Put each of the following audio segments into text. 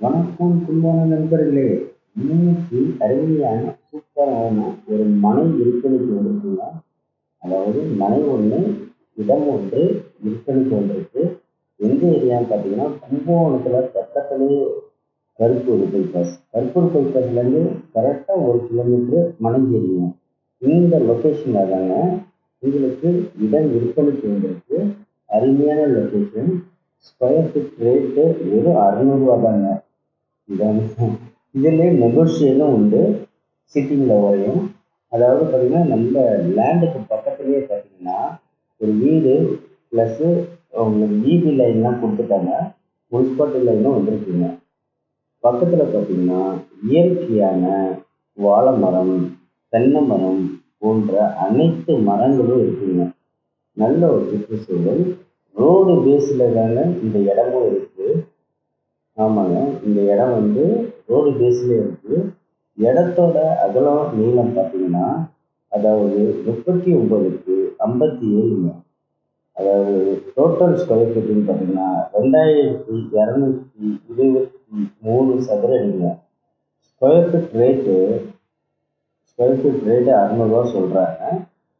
வணக்கம் கும்பகோண நண்பர்களே இன்னைக்கு அருமையான சூப்பரான ஒரு மனை விற்பனைக்கு வந்திருக்குங்க அதாவது மனை ஒன்று இடம் ஒன்று விற்பனைக்கு வந்திருக்கு எந்த ஏரியான்னு பார்த்தீங்கன்னா கும்பகோணத்தில் பக்கத்துலேயே கருப்பூர் பைபாஸ் கருப்பூர் பைபாஸ்லேருந்து கரெக்டாக ஒரு கிலோமீட்டர் மனை ஏரியா இந்த லொக்கேஷனில் தாங்க உங்களுக்கு இடம் விற்பனைக்கு வந்திருக்கு அருமையான லொக்கேஷன் ஸ்கொயர் ஃபீட் ரேட்டு வெறும் அறநூறுவா தாங்க இதான் இதுலேயே நெகோஷியலும் உண்டு சிட்டிங்கில் வரையும். அதாவது பார்த்தீங்கன்னா நம்ம லேண்டுக்கு பக்கத்துலேயே பார்த்தீங்கன்னா ஒரு வீடு ப்ளஸ்ஸு உங்களுக்கு பிபி லைன்லாம் கொடுத்துட்டாங்க. முனிசிபாலிட்டி லைனும் வந்திருக்குங்க. பக்கத்தில் பார்த்தீங்கன்னா இயற்கையான வாழை மரம் தென்னை மரம் போன்ற அனைத்து மரங்களும் இருக்குங்க. நல்ல ஒரு சுற்றுச்சூழல். ரோடு பேஸில் தாங்க இந்த இடமும் இருக்குது ஆமாங்க. இந்த இடம் வந்து ரோடு பேஸில் இருக்குது இடத்தோட அகலம் நீளம் பார்த்தீங்கன்னா அதாவது முப்பத்தி ஒம்பதுக்கு ஐம்பத்தி ஏழுங்க. அதாவது டோட்டல் ஸ்கொயர் ஃபீட்டுன்னு பார்த்தீங்கன்னா ரெண்டாயிரத்தி இரநூத்தி இருபத்தி மூணு சதுர அடிங்க. Square feet rate square feet rate அறநூறுவா சொல்கிறாங்க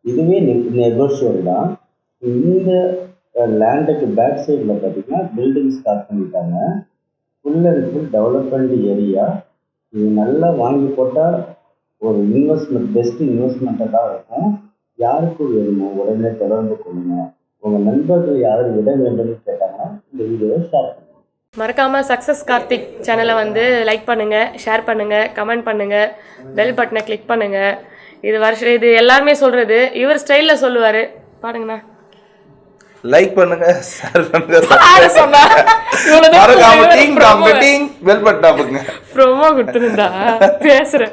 இதுவே நெகோஷியல் தான். இந்த லேண்டுக்கு பேக் சைடில் பார்த்தீங்கன்னா பில்டிங் ஸ்டார்ட் பண்ணிட்டாங்க. ஃபுல் டெவலப்மெண்ட் ஏரியா இது நல்லா வாங்கி போட்டால் ஒரு இன்வெஸ்ட்மெண்ட் பெஸ்ட் இன்வெஸ்ட்மெண்ட்டாக தான் இருக்கும். யாருக்கு வேணுமோ உடனே தொடர்பு கொள்ளுங்க. உங்கள் நண்பர்கள் யாரும் விட வேண்டும்னு கேட்டாங்கன்னா இந்த வீடியோவை ஷேர் பண்ணுங்க. மறக்காம சக்ஸஸ் கார்த்திக் சேனலை வந்து லைக் பண்ணுங்க ஷேர் பண்ணுங்க கமெண்ட் பண்ணுங்க பெல் பட்டனை கிளிக் பண்ணுங்க. இது வருஷம் இது எல்லாருமே சொல்றது. இவர் ஸ்டைலில் சொல்லுவார். பாருங்கண்ணா. லைக் பண்ணுங்க ஷேர் பண்ணுங்க மறக்காம. டீங் டாம் பெட்டிங் பெல் பட்டன் அமுக்குங்க ப்ரோமோ கொடுத்துருந்தா பேசுறேன்.